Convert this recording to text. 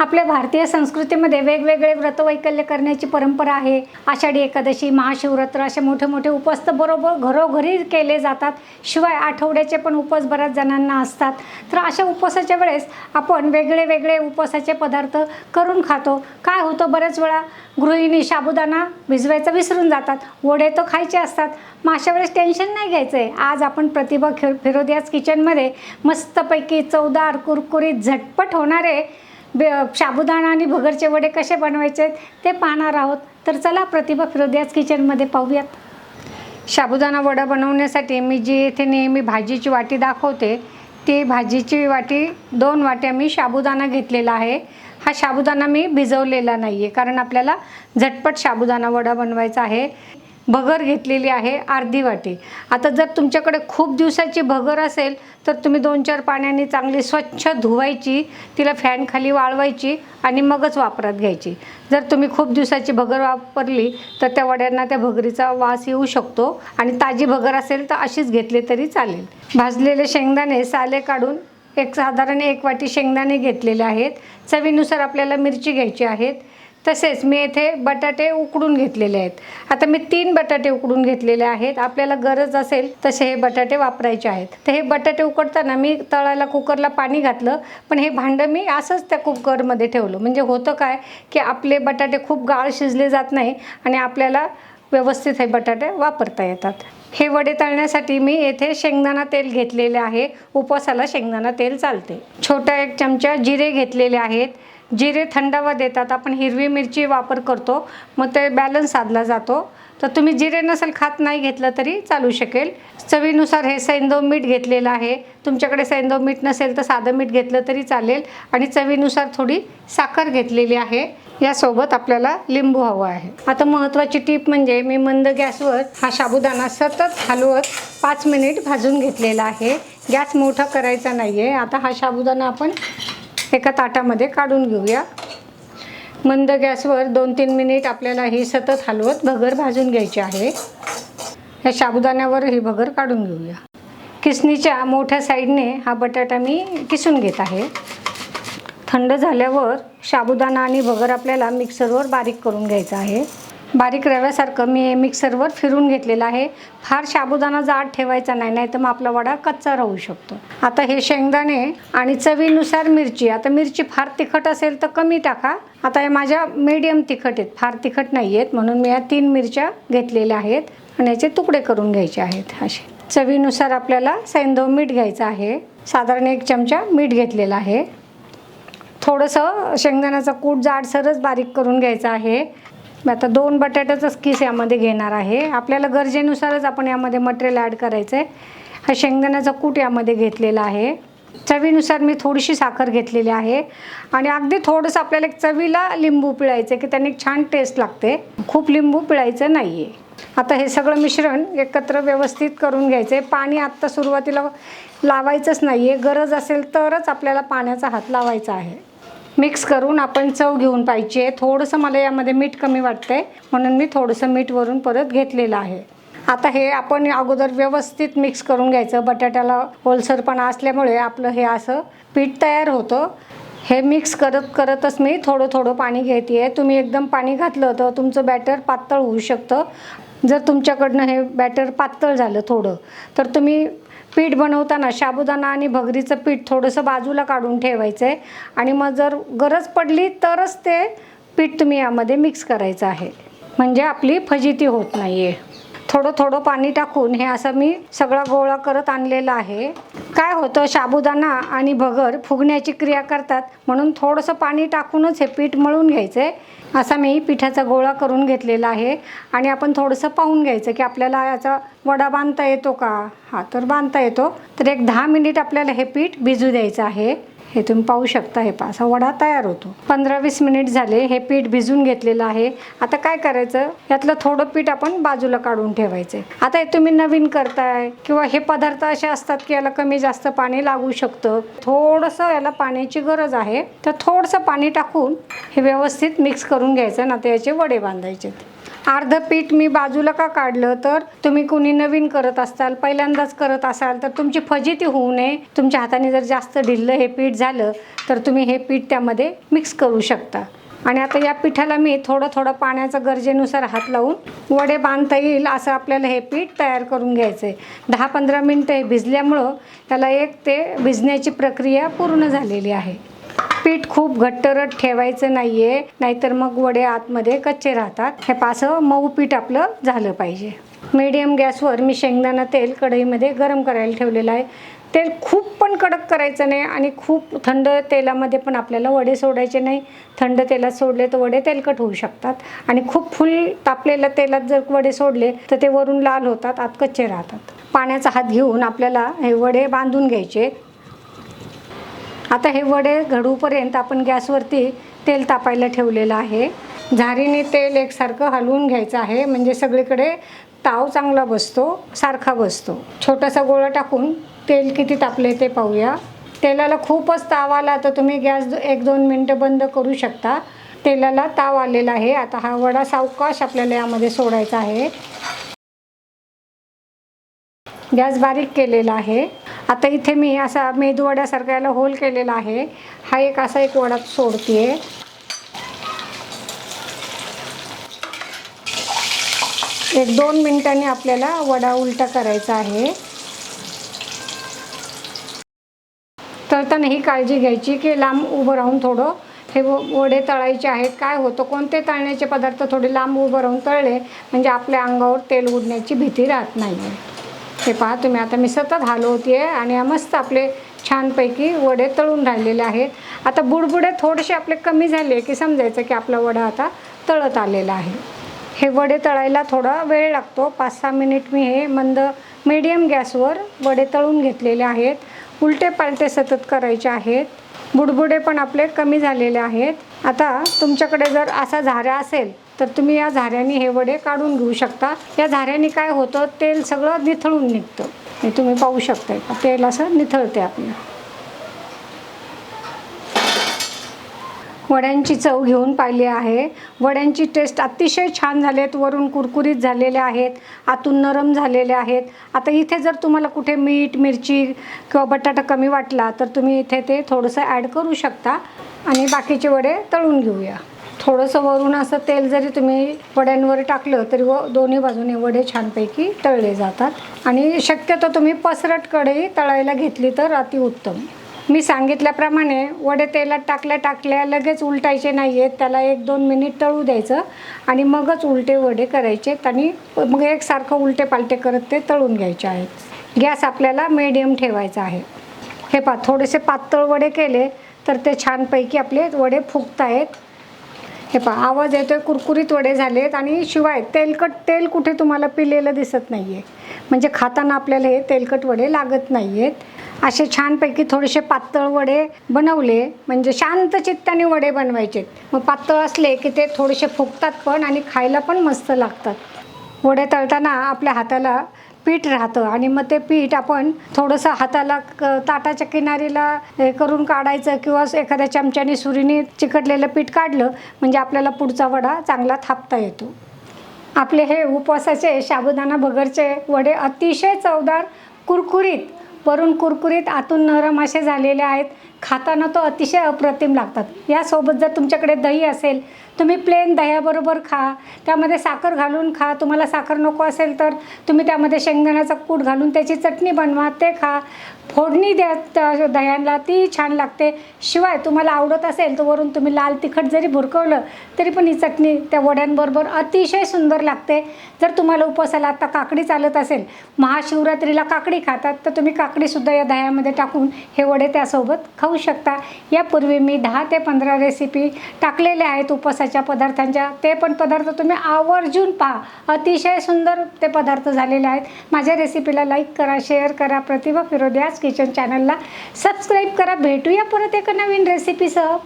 आपल्या भारतीय संस्कृतीमध्ये वेगवेगळे व्रतवैकल्य करण्याची परंपरा आहे. आषाढी एकादशी महाशिवरात्र असे मोठे मोठे उपवास तर बरोबर घरोघरी केले जातात. शिवाय आठवड्याचे पण उपवास बऱ्याच जणांना असतात. तर अशा उपवासाच्या वेळेस आपण वेगळे वेगळे उपवासाचे पदार्थ करून खातो. काय होतं? बऱ्याच वेळा गृहिणी साबुदाणा भिजवायचा विसरून जातात. वडे तर खायचे असतात. मग अशा वेळेस टेन्शन नाही घ्यायचं आहे आज आपण प्रतिभा खि फिरोदियाज किचनमध्ये मस्तपैकी चवदार कुरकुरीत झटपट होणारे बे साबुदाणा आणि भगरचे वडे कसे बनवायचे ते पाहणार आहोत. तर चला प्रतिभा फिरोदियाज किचनमध्ये पाहूयात. साबुदाणा वडा बनवण्यासाठी मी जी येथे नेहमी भाजीची वाटी दाखवते ती भाजीची वाटी दोन वाट्या मी साबुदाणा घेतलेला आहे. हा साबुदाणा मी भिजवलेला नाही आहे कारण आपल्याला झटपट साबुदाणा वडा बनवायचा आहे. भगर घेतलेली आहे अर्धी वाटी. आता जर तुमच्याकडे खूप दिवसाची भगर असेल तर तुम्ही दोन चार पाण्याने चांगली स्वच्छ धुवायची तिला फॅनखाली वाळवायची आणि मगच वापरात घ्यायची. जर तुम्ही खूप दिवसाची भगर वापरली तर त्या वड्यांना त्या भगरीचा वास येऊ शकतो आणि ताजी भगर असेल तर अशीच घेतली तरी चालेल. भाजलेले शेंगदाणे साले काढून एक साधारण एक वाटी शेंगदाणे घेतलेले आहेत. चवीनुसार आपल्याला मिरची घ्यायची आहेत. तसेच मी येथे बटाटे उकडून घेतलेले आहेत. आता मी तीन बटाटे उकडून घेतलेले आहेत. आपल्याला गरज असेल तसे हे बटाटे वापरायचे आहेत. तर हे बटाटे उकडताना मी तळायला कुकरला पाणी घातलं. पण हे भांडं मी असंच त्या कुकरमध्ये ठेवलं. म्हणजे होतं काय की आपले बटाटे खूप गाळ शिजले जात नाही आणि आपल्याला व्यवस्थित हे बटाटे वापरता येतात. हे वडे तळण्यासाठी मी येथे शेंगदाणा तेल घेतलेले आहे. उपवासाला शेंगदाणा तेल चालते. छोटा एक चमचा जिरे घेतलेले आहेत. जिरे थंडावा देतात आपण हिरवी मिरची वापर करतो मग ते बॅलन्स साधला जातो. तर तुम्ही जिरे नसेल खात नाही घेतलं तरी चालू शकेल. चवीनुसार हे सैंदव मीठ घेतलेलं आहे. तुमच्याकडे सैंदव मीठ नसेल तर साधं मीठ घेतलं तरी चालेल. आणि चवीनुसार थोडी साखर घेतलेली आहे. यासोबत आपल्याला लिंबू हवं आहे. आता महत्त्वाची टीप म्हणजे मी मंद गॅसवर हा साबुदाणा सतत हलवत पाच मिनिट भाजून घेतलेला आहे. गॅस मोठा करायचा नाही आहे आता हा साबुदाणा आपण एका ताटामध्ये काढून घेऊया. मंद गॅसवर दोन तीन मिनिट आपल्याला ही सतत हलवत भगर भाजून घ्यायची आहे. या साबुदाण्यावर ही भगर काढून घेऊया. किसणीच्या मोठ्या साईडने हा बटाटा मी किसून घेत आहे. थंड झाल्यावर साबुदाणा आणि भगर आपल्याला मिक्सरवर बारीक करून घ्यायचा आहे. बारीक रव्यासारखं मी मिक्सरवर फिरून घेतलेलं आहे. फार साबुदाणा जाड ठेवायचा नाही नाही तर मग आपला वडा कच्चा राहू शकतो. आता हे शेंगदाणे आणि चवीनुसार मिरची आता मिरची फार तिखट असेल तर कमी टाका. आता हे माझ्या मीडियम तिखट आहेत फार तिखट नाही आहेत म्हणून मी या तीन मिरच्या घेतलेल्या आहेत आणि याचे तुकडे करून घ्यायचे आहेत असे. चवीनुसार आपल्याला सैंधव मीठ घ्यायचं आहे. साधारण एक चमचा मीठ घेतलेला आहे. थोडंसं शेंगदाण्याचा कूट जाडसरच बारीक करून घ्यायचा आहे. आता दोन बटाट्याचाच किस यामध्ये घेणार आहे. आपल्याला गरजेनुसारच आपण यामध्ये मटेरियल ॲड करायचं आहे हा शेंगदाण्याचा कूट यामध्ये घेतलेला आहे. चवीनुसार मी थोडीशी साखर घेतलेली आहे. आणि अगदी थोडंसं आपल्याला एक चवीला लिंबू पिळायचं की त्याने एक छान टेस्ट लागते. खूप लिंबू पिळायचं नाही आहे आता हे सगळं मिश्रण एकत्र व्यवस्थित करून घ्यायचं आहे पाणी आत्ता सुरुवातीला लावायचंच नाही आहे गरज असेल तरच आपल्याला पाण्याचा हात लावायचा आहे. मिक्स करून आपण चव घेऊन पाहिजे थोडंसं मला यामध्ये मीठ कमी वाटतंय. म्हणून मी थोडंसं मीठ वरून परत घेतलेलं आहे. आता हे आपण अगोदर व्यवस्थित मिक्स करून घ्यायचं. बटाट्याला ओलसरपणा असल्यामुळे आपलं हे असं पीठ तयार होतं. हे मिक्स करत करतच मी थोडं थोडं पाणी घेते आहे तुम्ही एकदम पाणी घातलं तर तुमचं बॅटर पातळ होऊ शकतं. जर तुमच्याकडनं हे बॅटर पातळ झालं थोडं तर तुम्ही पीठ बनवताना साबुदाणा आणि भगरीचं पीठ थोडंसं बाजूला काढून ठेवायचं आहे. आणि मग जर गरज पडली तरच ते पीठ तुम्ही यामध्ये मिक्स करायचं आहे. म्हणजे आपली फजिती होत नाही आहे थोडं थोडं पाणी टाकून हे असं मी सगळा गोळा करत आणलेला आहे. काय होतं साबुदाणा आणि भगर फुगण्याची क्रिया करतात म्हणून थोडंसं पाणी टाकूनच हे पीठ मळून घ्यायचं आहे असा मी पिठाचा गोळा करून घेतलेला आहे. आणि आपण थोडंसं पाहून घ्यायचं की आपल्याला याचा वडा बांधता येतो का? हा तर बांधता येतो. तर एक दहा मिनिट आपल्याला हे पीठ भिजू द्यायचं आहे. हे तुम्ही पाहू शकता हे पा असा वडा तयार होतो. पंधरा वीस मिनिट झाले हे पीठ भिजून घेतलेलं आहे. आता काय करायचं? यातलं थोडं पीठ आपण बाजूला काढून ठेवायचं आहे. आता हे तुम्ही नवीन करताय किंवा हे पदार्थ असे असतात की याला कमी जास्त पाणी लागू शकतं. थोडंसं याला पाण्याची गरज आहे. तर थोडंसं पाणी टाकून हे व्यवस्थित मिक्स करून घ्यायचं ना तर याचे वडे बांधायचे. अर्ध पीठ मी बाजूला का काढलं? तर तुम्ही कुणी नवीन करत असाल पहिल्यांदाच करत असाल तर तुमची फजिती होऊ नये. तुमच्या हाताने जर जास्त ढिल्लं हे पीठ झालं तर तुम्ही हे पीठ त्यामध्ये मिक्स करू शकता. आणि आता या पिठाला मी थोडं थोडं पाण्याचं गरजेनुसार हात लावून वडे बांधता येईल असं आपल्याला हे पीठ तयार करून घ्यायचं आहे दहा पंधरा मिनटं हे भिजल्यामुळं त्याला एक ते भिजण्याची प्रक्रिया पूर्ण झालेली आहे. पीठ खूप घट्टरट ठेवायचं नाही आहे नाहीतर मग वडे आतमध्ये कच्चे राहतात. हे पासं मऊ पीठ आपलं झालं पाहिजे. मीडियम गॅसवर मी शेंगदाणा तेल कढईमध्ये गरम करायला ठेवलेलं आहे. तेल खूप पण कडक करायचं नाही आणि खूप थंड तेलामध्ये पण आपल्याला वडे सोडायचे नाही. थंड तेलात सोडले तर वडे तेलकट होऊ शकतात. आणि खूप फुल तापलेल्या तेलात जर वडे सोडले तर ते वरून लाल होतात आत कच्चे राहतात. पाण्याचा हात घेऊन आपल्याला हे वडे बांधून घ्यायचे. आता हे वडे घडूपर्यंत आपण गॅसवरती तेल तापायला ठेवलेलं आहे. झारीने तेल एकसारखं हलवून घ्यायचं आहे. म्हणजे सगळीकडे ताव चांगला बसतो सारखा बसतो. छोटासा गोळा टाकून तेल किती तापले ते पाहूया. तेलाला खूपच ताव आला तर तुम्ही गॅस एक दोन मिनटं बंद करू शकता. तेलाला ताव आलेला आहे. आता हा वडा सावकाश आपल्याला यामध्ये सोडायचा आहे. गॅस बारीक केलेला आहे. आता इथे मी असा मेदूवड्यासारखा याला होल केलेला आहे. हा एक असा एक वडा सोडतीये. एक दोन मिनिटांनी आपल्याला वडा उलटा करायचा आहे. तळताना ही काळजी घ्यायची की लांब उभं राहून थोडं हे व- वडे तळायचे आहेत. काय होतं कोणते तळण्याचे पदार्थ थोडे लांब उभं राहून तळले म्हणजे आपल्या अंगावर तेल उडण्याची भीती राहत नाही आहे हे पहा तुम्ही आता मी सतत हलवते आणि मस्त आपले छानपैकी वडे तळून राहिलेले आहेत. आता बुडबुडे थोडेसे आपले कमी झाले की समजायचं की आपला वडा आता तळत आलेला आहे. हे वडे तळायला थोडा वेळ लागतो. पाच सहा मिनिट मी हे मंद मीडियम गॅसवर वडे तळून घेतलेले आहेत. उलटे पालटे सतत करायचे आहेत. बुडबुडे पण आपले कमी झालेले आहेत. आता तुमच्याकडे जर असा झाऱ्या असेल तर तुम्ही या झाऱ्याने हे वडे काढून घेऊ शकता. या झाऱ्याने काय होतं तेल सगळं निथळून निघतं. हे तुम्ही पाहू शकताय का? तेल असं निथळते आपलं. वड्यांची चव घेऊन पाहिली आहे. वड्यांची टेस्ट अतिशय छान झालेत आहेत वरून कुरकुरीत झालेले आहेत आतून नरम झालेले आहेत. आता इथे जर तुम्हाला कुठे मीठ मिरची किंवा बटाटा कमी वाटला तर तुम्ही इथे ते थोडंसं ॲड करू शकता. आणि बाकीचे वडे तळून घेऊया. थोडंसं वरून असं तेल जरी तुम्ही वड्यांवर टाकलं तरी व दोन्ही बाजूने वडे छानपैकी तळले जातात. आणि शक्यतो तुम्ही पसरट कढई तळायला घेतली तर अतिउत्तम मी सांगितल्याप्रमाणे वडे तेलात टाकल्या टाकल्या लगेच उलटायचे नाही आहेत त्याला एक दोन मिनिट तळू द्यायचं आणि मगच उलटे वडे करायचे आणि मग एकसारखं उलटे पालटे करत ते तळून घ्यायचे आहेत. गॅस आपल्याला मिडियम ठेवायचा आहे. हे पा थोडेसे पातळ वडे केले तर ते छानपैकी आपले वडे फुगत आहेत हे पहा आवाज येतोय कुरकुरीत वडे झालेत आणि शिवाय तेलकट तेल कुठे तुम्हाला पिलेलं दिसत नाही आहे म्हणजे खाताना आपल्याला हे तेलकट वडे लागत नाही आहेत असे छानपैकी थोडेसे पातळ वडे बनवले म्हणजे शांत चित्ताने वडे बनवायचे मग पातळ असले की ते थोडेसे फुगतात पण आणि खायला पण मस्त लागतात. वडे तळताना आपल्या हाताला पीठ राहतं आणि मग ते पीठ आपण थोडंसं हाताला क ताटाच्या किनारीला हे करून काढायचं किंवा एखाद्या चमच्याने सुरीने चिकटलेलं पीठ काढलं म्हणजे आपल्याला पुढचा वडा चांगला थापता येतो. आपले हे उपवासाचे साबुदाणा भगरचे वडे अतिशय चवदार कुरकुरीत वरून कुरकुरीत आतून नरम असे झालेले आहेत. खाताना तो अतिशय अप्रतिम लागतात. यासोबत जर तुमच्याकडे दही असेल तुम्ही प्लेन दह्याबरोबर खा. त्यामध्ये साखर घालून खा. तुम्हाला साखर नको असेल तर तुम्ही त्यामध्ये शेंगदाण्याचा कूट घालून त्याची चटणी बनवा ते खा. फोडणी द्या त्या दह्यांना ती छान लागते. शिवाय तुम्हाला आवडत असेल तर वरून तुम्ही लाल तिखट जरी भुरकवलं तरी पण ही चटणी त्या वड्यांबरोबर अतिशय सुंदर लागते. जर तुम्हाला उपवासाला आता काकडी चालत असेल महाशिवरात्रीला काकडी खातात तर तुम्ही काकडीसुद्धा या दह्यामध्ये टाकून हे वडे त्यासोबत खाऊ शकता. यापूर्वी मी दहा ते पंधरा रेसिपी टाकलेल्या आहेत उपवासाच्या पदार्थांच्या. ते पण पदार्थ तुम्ही आवर्जून पहा. अतिशय सुंदर ते पदार्थ झालेले आहेत. माझ्या रेसिपीला लाईक करा शेअर करा. प्रतिभा फिरोद्यास किचन चॅनलला सबस्क्राईब करा. भेटूया परत एका नवीन रेसिपीसह